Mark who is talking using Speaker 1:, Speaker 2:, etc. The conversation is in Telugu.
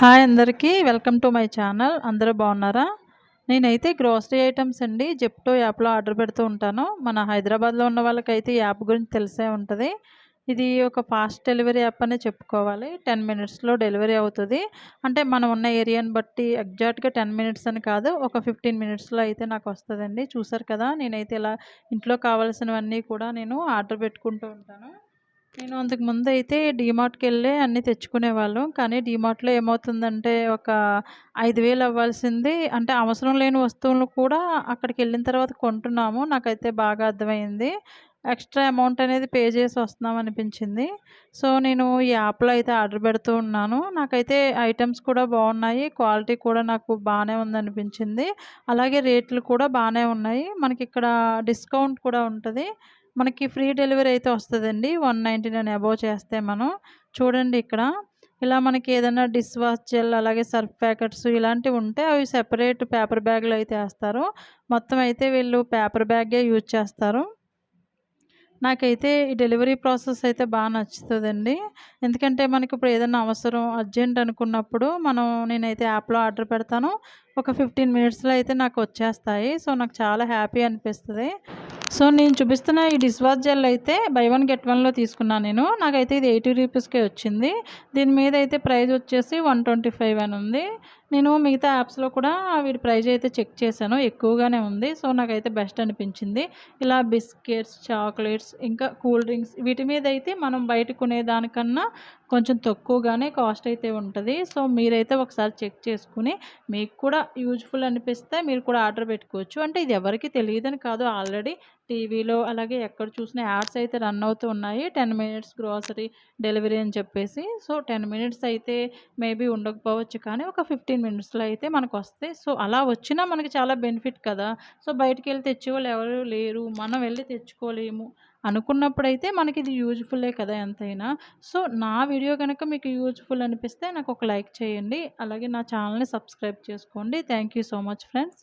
Speaker 1: హాయ్ అందరికీ వెల్కమ్ టు మై ఛానల్. అందరూ బాగున్నారా? నేనైతే గ్రోసరీ ఐటమ్స్ అండి. జెప్టో యాప్లో ఆర్డర్ పెడుతూ ఉంటాను. మన హైదరాబాద్లో ఉన్న వాళ్ళకైతే ఈ యాప్ గురించి తెలిసే ఉంటుంది. ఇది ఒక ఫాస్ట్ డెలివరీ యాప్ అనే చెప్పుకోవాలి. టెన్ మినిట్స్లో డెలివరీ అవుతుంది. అంటే మనం ఉన్న ఏరియాని బట్టి ఎగ్జాక్ట్గా టెన్ మినిట్స్ అని కాదు ఒక ఫిఫ్టీన్ మినిట్స్లో అయితే నాకు వస్తుందండి. చూసారు కదా నేనైతే ఇలా ఇంట్లో కావాల్సినవన్నీ కూడా నేను ఆర్డర్ పెట్టుకుంటూ ఉంటాను. నేను అంతకు ముందు అయితే డీమార్ట్కి వెళ్ళి అన్నీ తెచ్చుకునేవాళ్ళం కానీ డీమార్ట్లో ఏమవుతుందంటే ఒక ఐదు వేలు అవ్వాల్సింది. అంటే అవసరం లేని వస్తువులు కూడా అక్కడికి వెళ్ళిన తర్వాత కొంటున్నాము. నాకైతే బాగా అర్థమైంది. ఎక్స్ట్రా అమౌంట్ అనేది పే చేసి వస్తున్నాం అనిపించింది. సో నేను ఈ యాప్లో అయితే ఆర్డర్ పెడుతూ ఉన్నాను. నాకైతే ఐటమ్స్ కూడా బాగున్నాయి. క్వాలిటీ కూడా నాకు బాగానే ఉందనిపించింది. అలాగే రేట్లు కూడా బాగానే ఉన్నాయి. మనకి ఇక్కడ డిస్కౌంట్ కూడా ఉంటుంది. మనకి ఫ్రీ డెలివరీ అయితే వస్తుందండి. వన్ నైంటీ నైన్ అబోవ్ చేస్తే మనం. చూడండి ఇక్కడ. ఇలా మనకి ఏదైనా డిష్ వాష్ జెల్ అలాగే సర్ఫ్ ప్యాకెట్స్ ఇలాంటివి ఉంటే అవి సెపరేట్ పేపర్ బ్యాగ్లో అయితే వేస్తారు. మొత్తం అయితే వీళ్ళు పేపర్ బ్యాగే యూజ్ చేస్తారు. నాకైతే ఈ డెలివరీ ప్రాసెస్ అయితే బాగా నచ్చుతుందండి. ఎందుకంటే మనకి ఇప్పుడు ఏదైనా అవసరం అర్జెంట్ అనుకున్నప్పుడు మనం నేనైతే యాప్లో ఆర్డర్ పెడతాను. ఒక ఫిఫ్టీన్ మినిట్స్లో అయితే నాకు వచ్చేస్తాయి. సో నాకు చాలా హ్యాపీ అనిపిస్తుంది. సో నేను చూపిస్తున్న ఈ డిష్ వాష్ జెల్ అయితే బై వన్ గెట్ వన్లో తీసుకున్నాను నేను. నాకైతే ఇది ఎయిటీ రూపీస్కే వచ్చింది. దీని మీద అయితే ప్రైజ్ వచ్చేసి వన్ ట్వంటీ ఫైవ్ అని ఉంది. నేను మిగతా యాప్స్లో కూడా వీటి ప్రైజ్ అయితే చెక్ చేశాను. ఎక్కువగానే ఉంది. సో నాకైతే బెస్ట్ అనిపించింది. ఇలా బిస్కెట్స్ చాక్లెట్స్ ఇంకా కూల్ డ్రింక్స్ వీటి మీద అయితే మనం బయట కొనేదానికన్నా కొంచెం తక్కువగానే కాస్ట్ అయితే ఉంటుంది. సో మీరైతే ఒకసారి చెక్ చేసుకుని మీకు కూడా యూజ్ఫుల్ అనిపిస్తే మీరు కూడా ఆర్డర్ పెట్టుకోవచ్చు. అంటే ఇది ఎవరికి తెలియదని కాదు. ఆల్రెడీ టీవీలో అలాగే ఎక్కడ చూసిన యాడ్స్ అయితే రన్ అవుతూ ఉన్నాయి. టెన్ మినిట్స్ గ్రాసరీ డెలివరీ అని చెప్పేసి. సో టెన్ మినిట్స్ అయితే మేబీ ఉండకపోవచ్చు కానీ ఒక ఫిఫ్టీన్ మినిట్స్లో అయితే మనకు వస్తాయి. సో అలా వచ్చినా మనకి చాలా బెనిఫిట్ కదా. సో బయటికి వెళ్ళి తెచ్చేవాళ్ళు ఎవరు లేరు. మనం వెళ్ళి తెచ్చుకోలేము అనుకున్నప్పుడైతే మనకి ఇది యూజ్ఫుల్లే కదా ఎంతైనా. సో నా వీడియో కనుక మీకు యూజ్ఫుల్ అనిపిస్తే నాకు ఒక లైక్ చేయండి. అలాగే నా ఛానల్ని సబ్స్క్రైబ్ చేసుకోండి. Thank you so much friends.